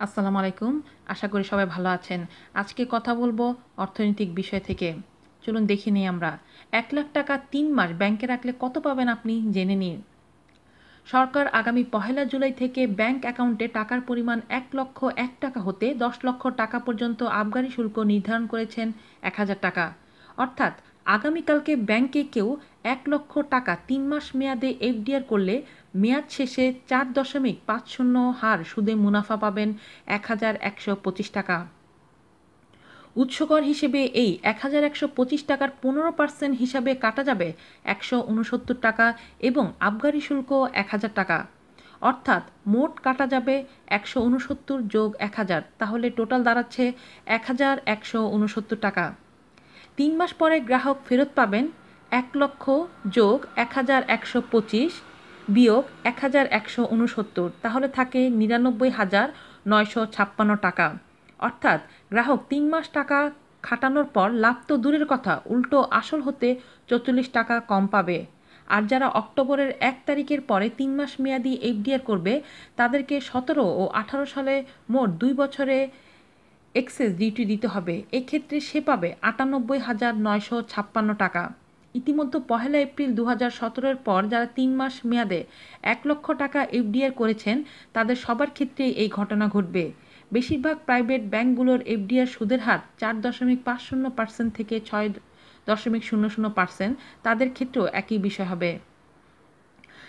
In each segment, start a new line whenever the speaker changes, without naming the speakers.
আসসালামু আলাইকুম। আশা করি সবাই ভালো আছেন। আজকে কথা বলব অর্থনৈতিক বিষয় থেকে। চলুন দেখে নিই আমরা। এক লাখ টাকা তিন মাস ব্যাংকে রাখলে কত পাবেন আপনি? জেনে নিন। সরকার আগামী পহেলা জুলাই থেকে ব্যাংক অ্যাকাউন্টে টাকার পরিমাণ এক লক্ষ এক টাকা হতে দশ লক্ষ টাকা পর্যন্ত আবগারি শুল্ক নির্ধারণ করেছেন এক হাজার টাকা। অর্থাৎ আগামীকালকে ব্যাংকে কেউ এক লক্ষ টাকা তিন মাস মেয়াদে এফডিআর করলে মেয়াদ শেষে চার দশমিক পাঁচ শূন্য হার সুদে মুনাফা পাবেন এক হাজার একশো পঁচিশ টাকা। উৎসকর হিসেবে এই এক হাজার একশো পঁচিশ টাকার পনেরো পার্সেন্ট হিসাবে কাটা যাবে একশো উনসত্তর টাকা এবং আবগারি শুল্ক এক হাজার টাকা। অর্থাৎ মোট কাটা যাবে একশো উনসত্তর যোগ এক হাজার, তাহলে টোটাল দাঁড়াচ্ছে এক হাজার একশো উনসত্তর টাকা। তিন মাস পরে গ্রাহক ফেরত পাবেন এক লক্ষ যোগ এক হাজার একশো পঁচিশ বিয়োগ এক হাজার একশো উনসত্তর। তাহলে থাকে নিরানব্বই হাজার নয়শো ছাপ্পান্ন টাকা। অর্থাৎ গ্রাহক তিন মাস টাকা খাটানোর পর লাভ তো দূরের কথা, উল্টো আসল হতে চৌচল্লিশ টাকা কম পাবে। আর যারা অক্টোবরের এক তারিখের পরে তিন মাস মেয়াদি এফডিআর করবে, তাদেরকে সতেরো ও আঠারো সালে মোট দুই বছরে এক্সেস ডিউটি দিতে হবে। এক্ষেত্রে সে পাবে আটানব্বই হাজার নয়শো ছাপ্পান্ন টাকা। ইতিমধ্যে পহেলা এপ্রিল দু হাজার সতেরোর পর যারা তিন মাস মেয়াদে এক লক্ষ টাকা এফডিআর করেছেন, তাদের সবার ক্ষেত্রেই এই ঘটনা ঘটবে। বেশিরভাগ প্রাইভেট ব্যাংকগুলোর এফডিআর সুদের হার চার দশমিক পাঁচ শূন্য পার্সেন্ট থেকে ছয় দশমিক শূন্য শূন্য পার্সেন্ট। তাদের ক্ষেত্রেও একই বিষয় হবে।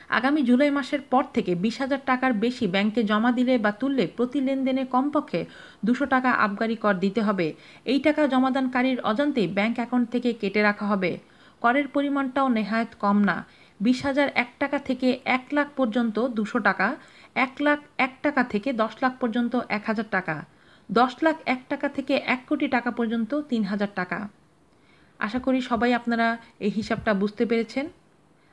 আগামী জুলাই মাসের পর থেকে বিশ হাজার টাকার বেশি ব্যাংকে জমা দিলে বা তুললে প্রতি লেনদেনে কমপক্ষে দুশো টাকা আবগারি কর দিতে হবে। এই টাকা জমাদানকারীর অজান্তেই ব্যাংক অ্যাকাউন্ট থেকে কেটে রাখা হবে। করের পরিমাণটাও নেহায়ত কম না। বিশ হাজার এক টাকা থেকে এক লাখ পর্যন্ত দুশো টাকা, এক লাখ এক টাকা থেকে দশ লাখ পর্যন্ত এক হাজার টাকা, দশ লাখ এক টাকা থেকে এক কোটি টাকা পর্যন্ত তিন হাজার টাকা। আশা করি সবাই আপনারা এই হিসাবটা বুঝতে পেরেছেন।